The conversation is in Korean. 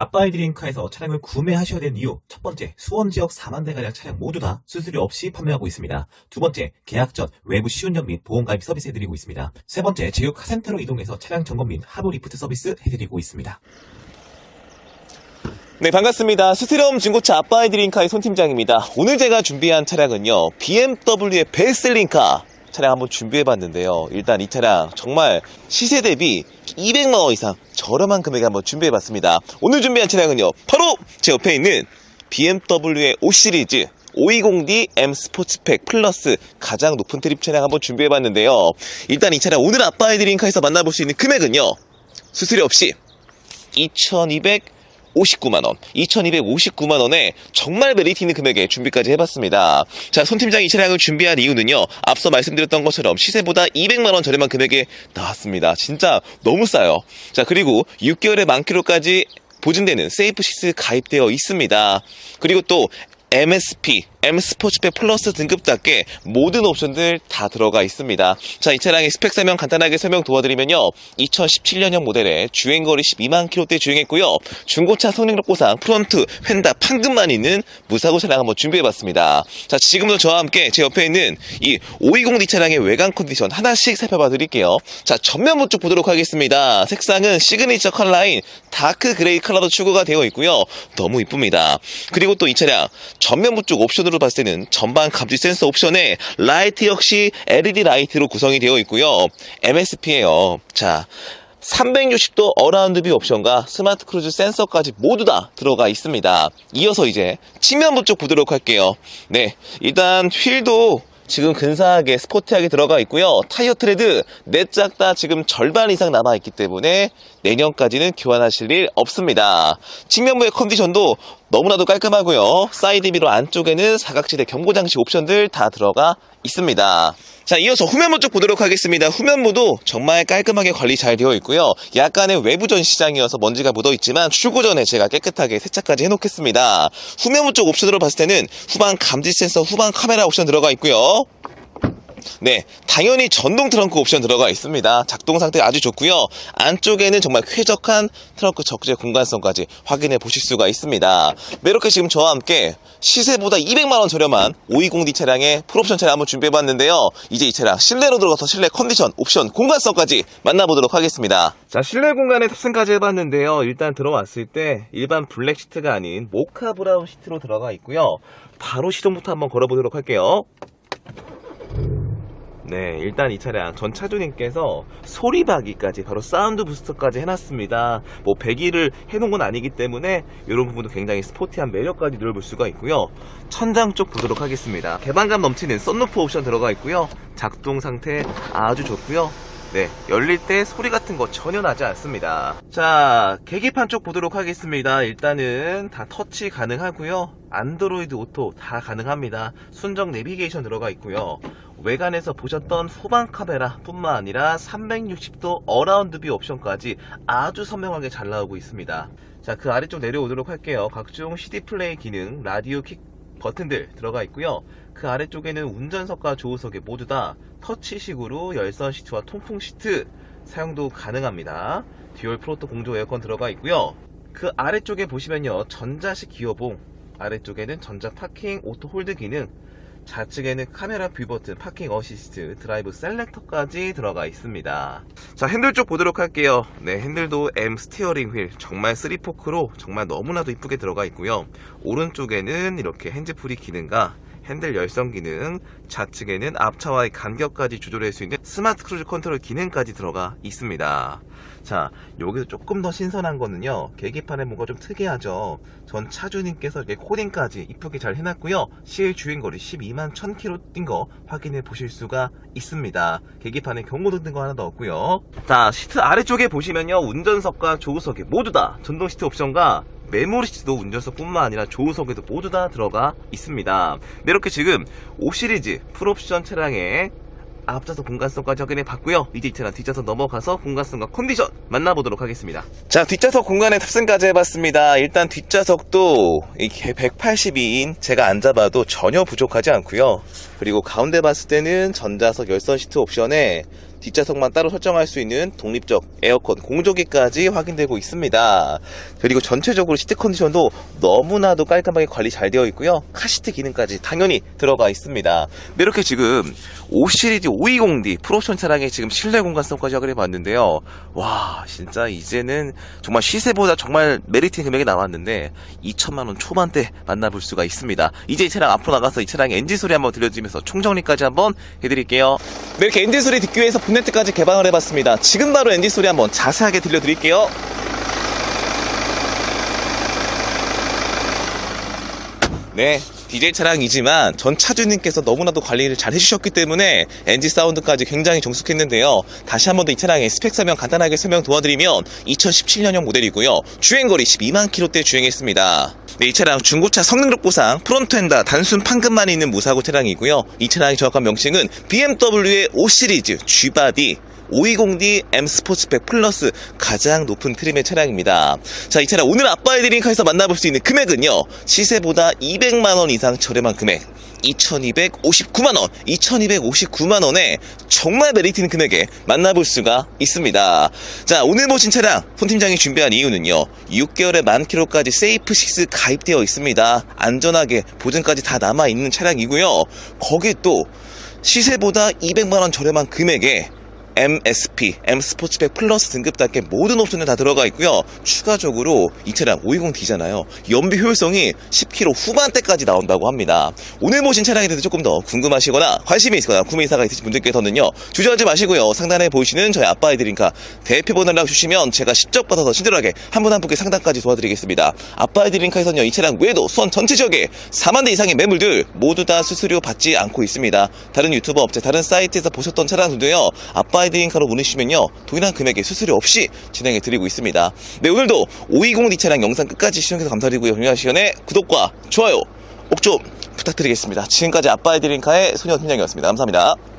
아빠이드링카에서 차량을 구매하셔야 되는 이유 첫 번째 수원 지역 4만 대가량 차량 모두 다 수수료 없이 판매하고 있습니다. 두 번째 계약 전 외부 시운전 및 보험 가입 서비스 해드리고 있습니다. 세 번째 제휴 카센터로 이동해서 차량 점검 및 하부 리프트 서비스 해드리고 있습니다. 네, 반갑습니다. 스트럼 중고차 아빠이드링카의 손 팀장입니다. 오늘 제가 준비한 차량은요, BMW의 베스트셀링카 차량 한번 준비해봤는데요. 일단 이 차량 정말 시세 대비 200만원 이상 저렴한 금액에 한번 준비해봤습니다. 오늘 준비한 차량은요, 바로 제 옆에 있는 BMW의 5 시리즈 520D M 스포츠팩 플러스 가장 높은 트립 차량 한번 준비해봤는데요. 일단 이 차량 오늘 아빠이드링카에서 만나볼 수 있는 금액은요, 수수료 없이 2259만원, 2259만원에 정말 메리트 있는 금액에 준비까지 해봤습니다. 자, 손 팀장이 이 차량을 준비한 이유는요, 앞서 말씀드렸던 것처럼 시세보다 200만원 저렴한 금액에 나왔습니다. 진짜 너무 싸요. 자, 그리고 6개월의 만키로까지 보증되는 세이프 시스 가입되어 있습니다. 그리고 또 MSP, M 스포츠팩 플러스 등급답게 모든 옵션들 다 들어가 있습니다. 자, 이 차량의 스펙 설명 간단하게 설명 도와드리면요. 2017년형 모델에 주행거리 12만 킬로대 주행했고요. 중고차 성능력 보상 프론트, 휀다, 판금만 있는 무사고 차량 한번 준비해봤습니다. 자, 지금부터 저와 함께 제 옆에 있는 이 520D 차량의 외관 컨디션 하나씩 살펴봐 드릴게요. 자, 전면부 쭉 보도록 하겠습니다. 색상은 시그니처 컬러인 다크 그레이 컬러로 추구가 되어 있고요. 너무 이쁩니다. 그리고 또 이 차량 전면부 쪽 옵션으로 봤을 때는 전방 감지 센서 옵션에 라이트 역시 LED 라이트로 구성이 되어 있고요. MSP예요. 자, 360도 어라운드 뷰 옵션과 스마트 크루즈 센서까지 모두 다 들어가 있습니다. 이어서 이제 측면부 쪽 보도록 할게요. 네, 일단 휠도 지금 근사하게 스포티하게 들어가 있고요. 타이어 트레드 내짝 다 지금 절반 이상 남아 있기 때문에 내년까지는 교환하실 일 없습니다. 측면부의 컨디션도 너무나도 깔끔하고요. 사이드 미러 안쪽에는 사각지대 경고 장치 옵션들 다 들어가 있습니다. 자, 이어서 후면부 쪽 보도록 하겠습니다. 후면부도 정말 깔끔하게 관리 잘 되어 있고요. 약간의 외부전 시장이어서 먼지가 묻어 있지만 출고 전에 제가 깨끗하게 세차까지 해놓겠습니다. 후면부 쪽 옵션으로 봤을 때는 후방 감지 센서, 후방 카메라 옵션 들어가 있고요. 네, 당연히 전동 트렁크 옵션 들어가 있습니다. 작동 상태 아주 좋고요. 안쪽에는 정말 쾌적한 트렁크 적재 공간성까지 확인해 보실 수가 있습니다. 네, 이렇게 지금 저와 함께 시세보다 200만 원 저렴한 520D 차량의 풀옵션 차량 한번 준비해봤는데요. 이제 이 차량 실내로 들어가서 실내 컨디션, 옵션, 공간성까지 만나보도록 하겠습니다. 자, 실내 공간에 탑승까지 해봤는데요. 일단 들어왔을 때 일반 블랙 시트가 아닌 모카 브라운 시트로 들어가 있고요. 바로 시동부터 한번 걸어보도록 할게요. 네, 일단 이 차량 전 차주님께서 소리박이까지 바로 사운드 부스터까지 해놨습니다. 뭐 배기를 해놓은 건 아니기 때문에 이런 부분도 굉장히 스포티한 매력까지 누려볼 수가 있고요. 천장 쪽 보도록 하겠습니다. 개방감 넘치는 썬루프 옵션 들어가 있고요. 작동 상태 아주 좋고요. 네, 열릴 때 소리 같은 거 전혀 나지 않습니다. 자, 계기판 쪽 보도록 하겠습니다. 일단은 다 터치 가능하고요. 안드로이드 오토 다 가능합니다. 순정 내비게이션 들어가 있고요. 외관에서 보셨던 후방 카메라 뿐만 아니라 360도 어라운드 뷰 옵션까지 아주 선명하게 잘 나오고 있습니다. 자, 그 아래쪽 내려오도록 할게요. 각종 CD 플레이 기능, 라디오 킥 버튼들 들어가 있고요. 그 아래쪽에는 운전석과 조우석에 모두 다 터치식으로 열선 시트와 통풍 시트 사용도 가능합니다. 듀얼 프로토 공조 에어컨 들어가 있고요. 그 아래쪽에 보시면요. 전자식 기어봉, 아래쪽에는 전자 파킹 오토 홀드 기능, 좌측에는 카메라 뷰 버튼, 파킹 어시스트, 드라이브 셀렉터까지 들어가 있습니다. 자, 핸들 쪽 보도록 할게요. 네, 핸들도 M 스티어링 휠, 정말 3포크로 정말 너무나도 이쁘게 들어가 있고요. 오른쪽에는 이렇게 핸즈프리 기능과 핸들 열선 기능, 좌측에는 앞차와의 간격까지 조절할 수 있는 스마트 크루즈 컨트롤 기능까지 들어가 있습니다. 자, 여기서 조금 더 신선한 거는요, 계기판에 뭔가 좀 특이하죠. 전 차주님께서 이렇게 코딩까지 이쁘게 잘 해놨고요. 실 주행거리 12만 1000km 뛴 거 확인해 보실 수가 있습니다. 계기판에 경고등 뜬거 하나도 없고요. 자, 시트 아래쪽에 보시면요, 운전석과 조우석에 모두 다 전동 시트 옵션과 메모리 시트도 운전석뿐만 아니라 조우석에도 모두 다 들어가 있습니다. 네, 이렇게 지금 5 시리즈 풀옵션 차량에 앞좌석 공간성까지 확인해 봤고요. 이제 이 차량 뒷좌석 넘어가서 공간성과 컨디션 만나보도록 하겠습니다. 자, 뒷좌석 공간에 탑승까지 해봤습니다. 일단 뒷좌석도 이게 182인 제가 앉아봐도 전혀 부족하지 않고요. 그리고 가운데 봤을 때는 전자석 열선 시트 옵션에 뒷좌석만 따로 설정할 수 있는 독립적 에어컨 공조기까지 확인되고 있습니다. 그리고 전체적으로 시트 컨디션도 너무나도 깔끔하게 관리 잘 되어 있고요. 카시트 기능까지 당연히 들어가 있습니다. 네, 이렇게 지금 5시리즈 520D 프로션 차량의 지금 실내 공간성까지 확인해 봤는데요. 와, 진짜 이제는 정말 시세보다 정말 메리트 금액이 나왔는데 2천만원 초반대 만나볼 수가 있습니다. 이제 이 차량 앞으로 나가서 이 차량의 엔진 소리 한번 들려드리면서 총정리까지 한번 해드릴게요. 네, 이렇게 엔진 소리 듣기 위해서 본네트까지 개방을 해봤습니다. 지금 바로 엔진 소리 한번 자세하게 들려드릴게요. 네, 디젤 차량이지만 전 차주님께서 너무나도 관리를 잘 해주셨기 때문에 엔진 사운드까지 굉장히 정숙했는데요. 다시 한번 더 이 차량의 스펙 설명 간단하게 설명 도와드리면 2017년형 모델이고요. 주행거리 12만 킬로대 주행했습니다. 네, 이 차량 중고차 성능력 보상 프론트엔다 단순 판금만 있는 무사고 차량이고요. 이 차량의 정확한 명칭은 BMW의 5 시리즈 G바디 520D M 스포츠백 플러스 가장 높은 트림의 차량입니다. 자, 이 차량 오늘 아빠의 드링카에서 만나볼 수 있는 금액은요. 시세보다 200만원 이상 저렴한 금액. 2259만원, 2259만원에 정말 메리트 있는 금액에 만나볼 수가 있습니다. 자, 오늘 보신 차량, 손 팀장이 준비한 이유는요, 6개월에 만 킬로까지 세이프6 가입되어 있습니다. 안전하게 보증까지 다 남아있는 차량이고요. 거기에 또 시세보다 200만원 저렴한 금액에 MSP, M 스포츠백 플러스 등급답게 모든 옵션이 다 들어가 있고요. 추가적으로 이 차량 520D잖아요. 연비 효율성이 10km 후반대까지 나온다고 합니다. 오늘 보신 차량에 대해서 조금 더 궁금하시거나 관심이 있거나 구매 의사가 있으신 분들께서는요. 주저하지 마시고요. 상단에 보이시는 저희 아빠의 드림카 대표번호 연락 주시면 제가 직접 받아서 친절하게 한 분 한 분께 상담까지 도와드리겠습니다. 아빠의 드림카에서는요. 이 차량 외에도 수원 전체 지역에 4만 대 이상의 매물들 모두 다 수수료 받지 않고 있습니다. 다른 유튜버 업체, 다른 사이트에서 보셨던 차량들도요. 아빠의 드림카로 문의주시면요. 동일한 금액의 수수료 없이 진행해 드리고 있습니다. 네, 오늘도 520D 차량 영상 끝까지 시청해서 감사드리고요. 정리하 시간에 구독과 좋아요 꼭 좀 부탁드리겠습니다. 지금까지 아빠의 드림카의 소년 팀장이었습니다. 감사합니다.